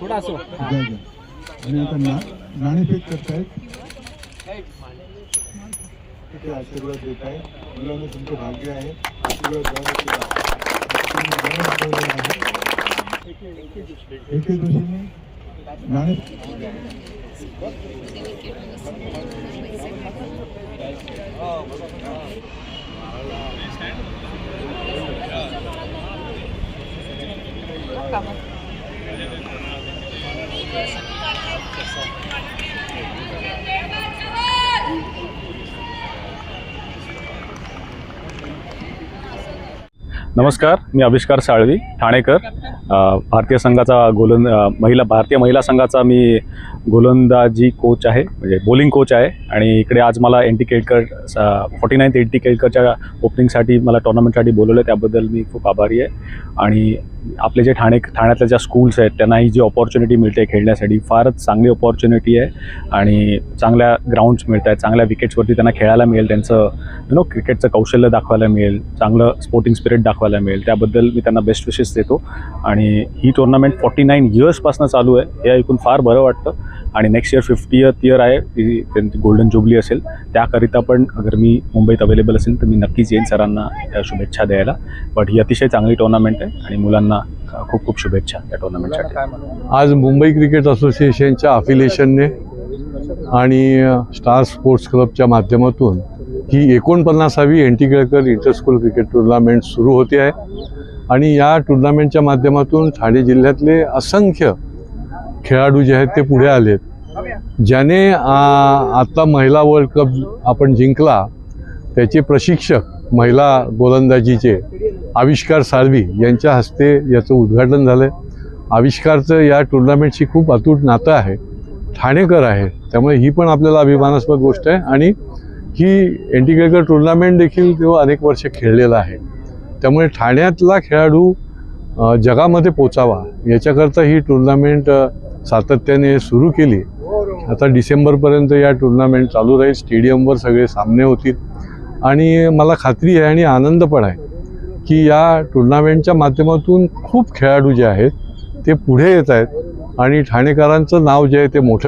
थोडा असो आणि आता ना नाणेफेक करतायत तिथे आशीर्वाद देत आहे मुलांना तुमचं भाग्य आहे आशीर्वाद द्यावा सुद्धा. तुम्ही जवळ ठेवलेलं आहे. एके दिवशीने नाणे calma. नमस्कार मी आविष्कार साळवी ठाणेकर. भारतीय संघाचा गोलंद महिला भारतीय महिला संघाचा मी गोलंदाजी कोच आहे म्हणजे बॉलिंग कोच आहे. आणि इकडे आज मला N T Kelkar forty ninth N T केळकरच्या ओपनिंगसाठी मला टोर्नामेंटसाठी बोलवलं त्याबद्दल मी खूप आभारी आहे. आणि आपले जे ठाणे ठाण्यातल्या ज्या स्कूल्स आहेत त्यांना ही जी ऑपॉर्च्युनिटी मिळते खेळण्यासाठी फारच चांगली ऑपॉर्च्युनिटी आहे. आणि चांगल्या ग्राउंड्स मिळत आहेत चांगल्या विकेट्सवरती त्यांना खेळायला मिळेल त्यांचं यु नो क्रिकेटचं कौशल्य दाखवायला मिळेल चांगलं स्पोर्टिंग स्पिरिट दाखवायला मिळेल. त्याबद्दल मी त्यांना बेस्ट विशेस देतो. आणि ही टुर्नामेंट फॉर्टी नाईन इयर्सपासून चालू आहे. हे ऐकून फार बरं वाटतं. आणि नेक्स्ट इयर फिफ्टीयथ इयर आहे. ती त्यांची गोल्डन जुबली असेल. त्याकरिता पण अगर मी मुंबईत अवेलेबल असेल तर मी नक्कीच येईन सरांना या शुभेच्छा द्यायला. बट ही अतिशय चांगली टुर्नामेंट आहे. आणि मुलांना खूप खूप शुभेच्छा या टुर्नामेंटसाठी आज मुंबई क्रिकेट असोसिएशनच्या अफिलिएशनने आणि स्टार स्पोर्ट्स क्लबच्या माध्यमातून ही एकोणपन्नासावी N T Kelkar interschool cricket tournament सुरू होते आहे. आणि या टुर्नामेंटच्या माध्यमातून ठाणे जिल्ह्यातले असंख्य खेळाडू जे आहेत ते पुढे आलेत. ज्याने आत्ता आता महिला वर्ल्ड कप आपण जिंकला त्याचे प्रशिक्षक महिला गोलंदाजीचे आविष्कार साळवी यांच्या हस्ते याचं उद्घाटन झालं आहे आविष्कारचं या टुर्नामेंटशी खूप अतूट नातं आहे. ठाणेकर आहे त्यामुळे ही पण आपल्याला अभिमानास्पद गोष्ट आहे. आणि ही एंटीग्रेकर टुर्नामेंट देखील तो अनेक वर्ष खेळलेला आहे. त्यामुळे ठाण्यातला खेळाडू जगामध्ये पोचावा याच्याकरता ही टुर्नामेंट सातत्याने सुरू केली. आता डिसेंबरपर्यंत या टुर्नामेंट चालू राहील स्टेडियमवर सगळे सामने होतील. आणि मला खात्री आहे आणि आनंद पण आहे की या टुर्नामेंटच्या माध्यमातून खूप खेळाडू जे आहेत ते पुढे येत आहेत आणि ठाणेकरांचं नाव जे आहे ते मोठं